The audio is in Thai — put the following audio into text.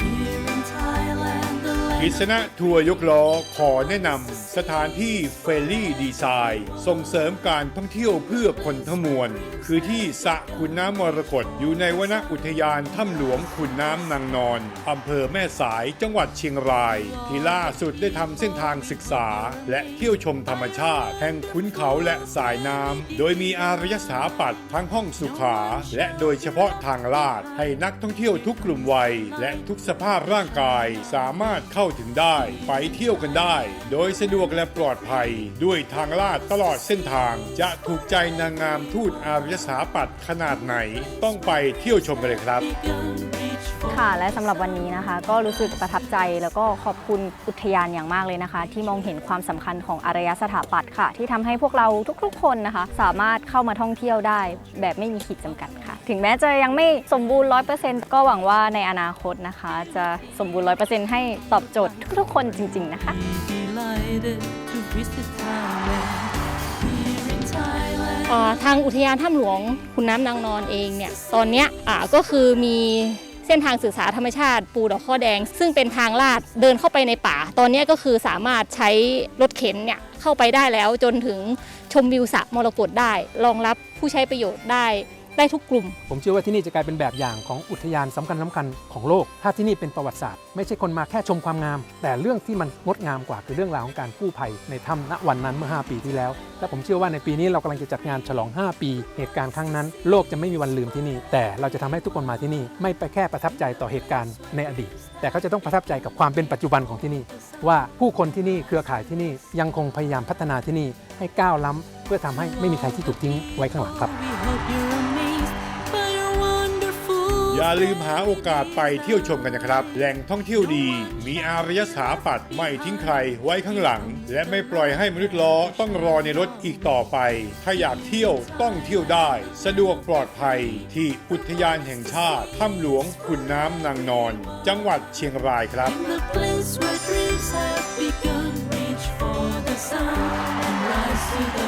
You กิษณะทัวร์ยกล้อขอแนะนำสถานที่เฟรลี่ดีไซน์ส่งเสริมการท่องเที่ยวเพื่อคนทั้งมวล คือที่สระขุนน้ำมรกตอยู่ในวนอุทยานถ้ำหลวงขุนน้ำนางนอนอำเภอแม่สายจังหวัดเชียงราย ที่ล่าสุดได้ทำเส้นทางศึกษา และเที่ยวชมธรรมชาติ แห่งขุนเขาและสายน้ำโดยมีอารยสถาปัตย์ทั้งห้องสุขา และโดยเฉพาะทางลาดให้นักท่องเที่ยวทุกกลุ่มวัย และทุกสภาพร่างกายสามารถเข้าถึงได้ ไปเที่ยวกันได้ โดยสะดวกและปลอดภัย ด้วยทางลาดตลอดเส้นทาง จะถูกใจนางงามทูตอารยสถาปัตขนาดไหน ต้องไปเที่ยวชมกันเลยครับค่ะและสำหรับวันนี้นะคะ ก็รู้สึกประทับใจแล้วก็ขอบคุณอุทยานอย่างมากเลยนะคะ ที่มองเห็นความสำคัญของอารยสถาปัตย์ค่ะ ที่ทำให้พวกเราทุกๆ คนนะคะ สามารถเข้ามาท่องเที่ยวได้แบบไม่มีขีดจำกัดค่ะ ถึงแม้จะยังไม่สมบูรณ์ 100%ก็หวังว่าในอนาคตนะคะ จะสมบูรณ์ 100%ให้ตอบโจทย์ทุกๆ คนจริง ๆ นะคะ เอ่อทางอุทยานถ้ำหลวงคุณน้ำนางนอนเองเนี่ยตอนเนี้ยอ่าก็คือมีเส้นทางศึกษาธรรมชาติ ปูดอกข้อแดง ซึ่งเป็นทางลาดเดินเข้าไปในป่า ตอนเนี้ยก็คือสามารถใช้รถเข็นเนี่ยเข้าไปได้แล้วจนถึงชมวิวสระมรกตได้รองรับผู้ใช้ประโยชน์ได้ ได้ทุกกลุ่ม ผมเชื่อว่าที่นี่จะกลายเป็นแบบอย่างของอุทยานสำคัญสำคัญของโลก ถ้าที่นี่เป็นประวัติศาสตร์ ไม่ใช่คนมาแค่ชมความงาม แต่เรื่องที่มันงดงามกว่าคือเรื่องราวของการกู้ภัยในถ้ำณวันนั้นเมื่อ 5 ปีที่แล้ว และผมเชื่อว่าในปีนี้เรากำลังจะจัดงานฉลอง 5 ปี เหตุการณ์ครั้งนั้น โลกจะไม่มีวันลืมที่นี่ แต่เราจะทำให้ทุกคนมาที่นี่ ไม่ไปแค่ประทับใจต่อเหตุการณ์ในอดีต แต่เขาจะต้องประทับใจกับความเป็นปัจจุบันของที่นี่ ว่าผู้คนที่นี่เครือข่ายที่นี่ยังคงพยายามพัฒนาที่นี่ให้ก้าวล้ำเพื่อทำให้ไม่มีใครที่ถูกทิ้งไว้ข้างหลังครับ อย่าลืมหาโอกาสไปเที่ยวชมกันนะครับ แหล่งท่องเที่ยวดี มีอารยสถาปัตย์ไม่ทิ้งใครไว้ข้างหลัง และไม่ปล่อยให้มนุษย์ล้อต้องรอในรถอีกต่อไป ถ้าอยากเที่ยวต้องเที่ยวได้ สะดวกปลอดภัยที่อุทยานแห่งชาติถ้ำหลวงขุนน้ำนางนอน จังหวัดเชียงรายครับ the sun and rise to the